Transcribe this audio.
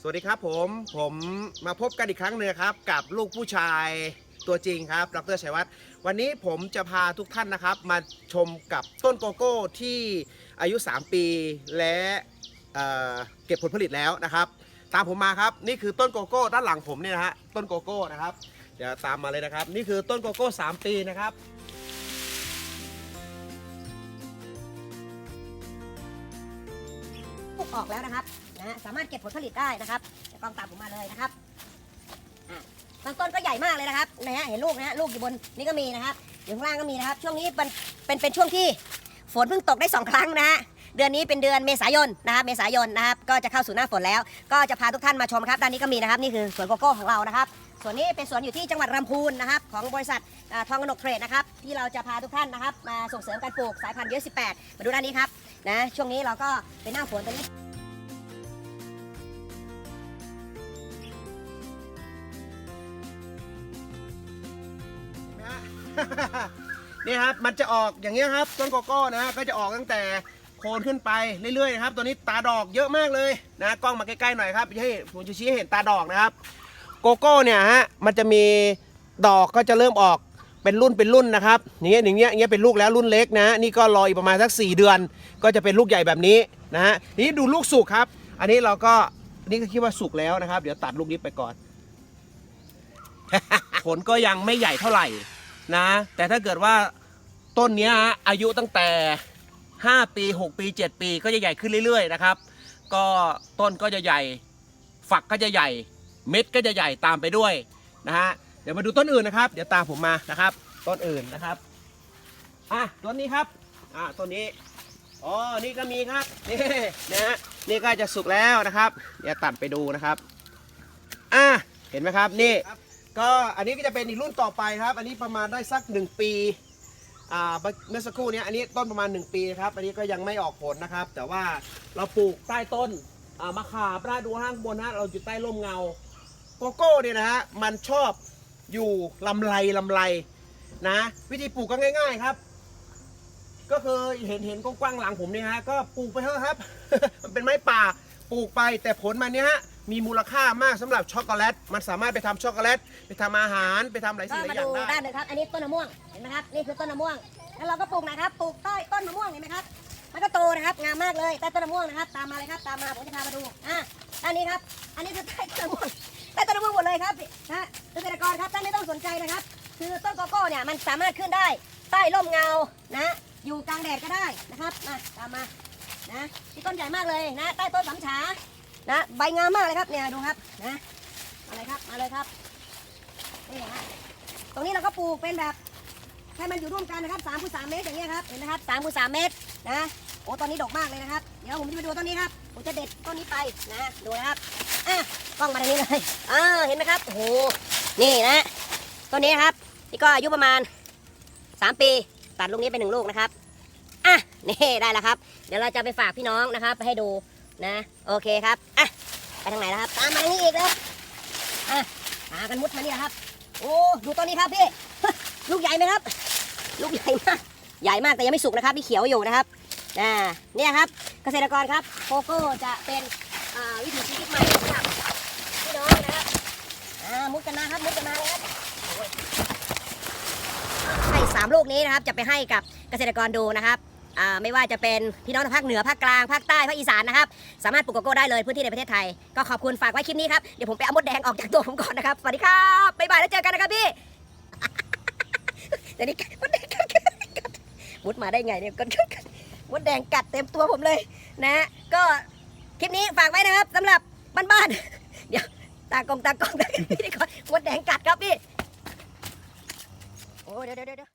สวัสดีครับผมผมมาพบกันอีกครั้งหนึ่งครับ กับลูกผู้ชายตัวจริงครับดรชัยวัฒน์วันนี้ผมจะพาทุกท่านนะครับ มาชมกับต้นโกโก้ที่อายุ 3 ปีและเเก็บผลผลิตแล้วนะครับ ตามผมมาครับนี่คือต้นโกโก้ด้านหลังผมเนี่ยนะฮะต้นโกโก้นะครับเดี๋ยวตามมาเลยนะครับ นี่คือต้นโกโก้ 3 ปีนะครับ ลูกออกแล้วนะครับนะสามารถเก็บผลผลิตได้นะครับเดี๋ยวกล้องตามผมมาเลยนะครับบางต้นก็ใหญ่มากเลยนะครับนะฮะเห็นลูกนะฮะลูกอยู่บนนี่ก็มีนะครับอยู่ข้างล่างก็มีนะครับ ช่วงนี้เป็นเป็นเป็นช่วงที่ฝนเพิ่งตกได้สองครั้งนะฮะเดือนนี้เป็นเดือนเมษายนนะครับเมษายนนะครับก็จะเข้าสู่หน้าฝนแล้ว ก็จะพาทุกท่านมาชมครับด้านนี้ก็มีนะครับนี่คือสวนโกโก้ของเรานะครับส่วนนี้เป็นสวนอยู่ที่จังหวัดลำพูนนะครับของบริษัททองกนกเทรดนะครับที่เราจะพาทุกท่านนะครับมาส่งเสริมการปลูกสายพันธุ์เยอะ18 มาดูด้านนี้ครับ นะ ช่วงนี้เราก็เป็นหน้าฝนตอนนี้นะฮะนี่ครับมันจะออกอย่างเงี้ยครับต้นโกโก้นะฮะก็จะออกตั้งแต่โคนขึ้นไปเรื่อยๆนะครับตัวนี้ตาดอกเยอะมากเลยนะกล้องมาใกล้ๆหน่อยครับให้ผมจะชี้ให้เห็นตาดอกนะครับ โกโก้เนี่ยฮะมันจะมีดอกก็จะเริ่มออก เป็นรุ่นเป็นรุ่นนะครับอย่างเงี้ยอย่างเงี้ยอย่างเงี้ยเป็นลูกแล้วรุ่นเล็กนะ นี่ก็รออีกประมาณสัก 4 เดือน ก็จะเป็นลูกใหญ่แบบนี้นะฮะนี้ดูลูกสุกครับ อันนี้เราก็นี่ก็คิดว่าสุกแล้วนะครับ เดี๋ยวตัดลูกนี้ไปก่อน ผลก็ยังไม่ใหญ่เท่าไหร่นะ แต่ถ้าเกิดว่าต้นนี้ฮะอายุตั้งแต่ 5 ปี 6 ปี 7 ปีก็จะใหญ่ขึ้นเรื่อยๆนะครับ ก็ต้นก็จะใหญ่ ฝักก็จะใหญ่ เม็ดก็จะใหญ่ตามไปด้วยนะฮะ ดี๋ยวมาดูต้นอื่นนะครับ เดี๋ยวตามผมมานะครับ ต้นอื่นนะครับอะต้นนี้ครับอะต้นนี้อ๋อนี่ก็มีครับนี่นะฮะนี่ก็จะสุกแล้วนะครับ เดี๋ยวตัดไปดูนะครับอะเห็นไหมครับนี่ก็อันนี้ก็จะเป็นอีกรุ่นต่อไปครับ อันนี้ประมาณได้สัก 1 ปีอ่าเมื่อสักครู่เนี้ยอันนี้ต้นประมาณ 1 ปีครับ อันนี้ก็ยังไม่ออกผลนะครับ แต่ว่าเราปลูกใต้ต้นอ่ามะขามนะดูข้างบนนะเราอยู่ใต้ร่มเงาโกโก้เนี่ยนะฮะมันชอบ อยู่ลำไรลำไรนะ วิธีปลูกก็ง่าย ๆครับ ก็คือเห็นเห็นกว้างๆหลังผมเนี่ยฮะก็ปลูกไปเถอะครับ มันเป็นไม้ป่าปลูกไปแต่ผลมันเนี่ยฮะมีมูลค่ามากสำหรับช็อกโกแลต มันสามารถไปทำช็อกโกแลต ไปทำอาหารไปทำหลายสิ่งหลามายอย่าดูงได้ด้านหนึ่งครับ อันนี้ต้นมะม่วง เห็นไหมครับ นี่คือต้นมะม่วง แล้วเราก็ปลูกนะครับ ปลูกใต้ต้นมะม่วงเห็นไหมครับ มันก็โตนะครับ งามมากเลย ใต้ต้นมะม่วงนะครับ ตามมาเลยครับ ตามมา ผมจะพามาดู อะด้านนี้ครับ อันนี้คือใต้ต้นมะม่วง ใต้ต้นมะม่วงหมดเลยครับนะเกษตรกรครับท่านไม่ต้องสนใจนะครับ คือต้นโกโก้เนี่ยมันสามารถขึ้นได้ใต้ร่มเงานะ อยู่กลางแดดก็ได้นะครับมาตามมานะที่ต้นใหญ่มากเลยนะ ใต้ต้นสำฉานะใบงามมากเลยครับเนี่ยดูครับนะมาเลยครับมาเลยครับนี่ฮะตรงนี้เราก็ปลูกเป็นแบบให้มันอยู่ร่วมกันนะครับ3คูณ3เมตรอย่างเงี้ยครับเห็นไหมครับ3คูณ3เมตรนะโอ้ตอนนี้ดกมากเลยนะครับ เดี๋ยวผมจะไปดูต้นนี้ครับผมจะเด็ดต้นนี้ไปนะดูนะครับอะ กล้องมาทางนี้เลยอ่าเห็นไหมครับโอ้โหนี่นะต้นนี้ครับนี่ก็อายุประมาณ 3 ปี ตัดลูกนี้เป็นหนึ่งลูกนะครับอะนี่ได้แล้วครับ เดี๋ยวเราจะไปฝากพี่น้องนะครับไปให้ดูนะ โอเคครับอะไปทางไหนนะครับ ตามมาทางนี้อีกนะครับอะหากันมุดมานี่นะครับ โอ้ดูต้นนี้ครับพี่ลูกใหญ่ไหมครับ ลูกใหญ่มากใหญ่มากแต่ยังไม่สุกนะครับนี่เขียวอยู่นะครับอ่าเนี่ยครับเกษตรกรครับโกโก้จะเป็นวิถีชีวิตใหม่สำหรับ น้องนะครับอ่ามุดกันมาครับมุดกันมาเลยครับให้สามลูกนี้นะครับจะไปให้กับเกษตรกรดูนะครับอ่าไม่ว่าจะเป็นพี่น้องทางภาคเหนือภาคกลางภาคใต้ภาคอีสานนะครับสามารถปลูกโกโก้ได้เลยพื้นที่ในประเทศไทย ก็ขอบคุณฝากไว้คลิปนี้ครับเดี๋ยวผมไปเอามดแดงออกจากตัวผมก่อนนะครับสวัสดีครับบ๊ายบายแล้วเจอกันนะครับพี่เดี๋ยวนี้มดแดงกัดมุดมาได้ไงเนี่ยกัดกัดมดแดงกัดเต็มตัวผมเลยนะฮะก็คลิปนี้ฝากไว้นะครับสำหรับบ้านๆเดี๋ยว ตากองตากองตากล้องพี่ดีก่อนมดแดงกัดครับพี่ โอ้เดี๋ยวเดี๋ยวเดี๋ยว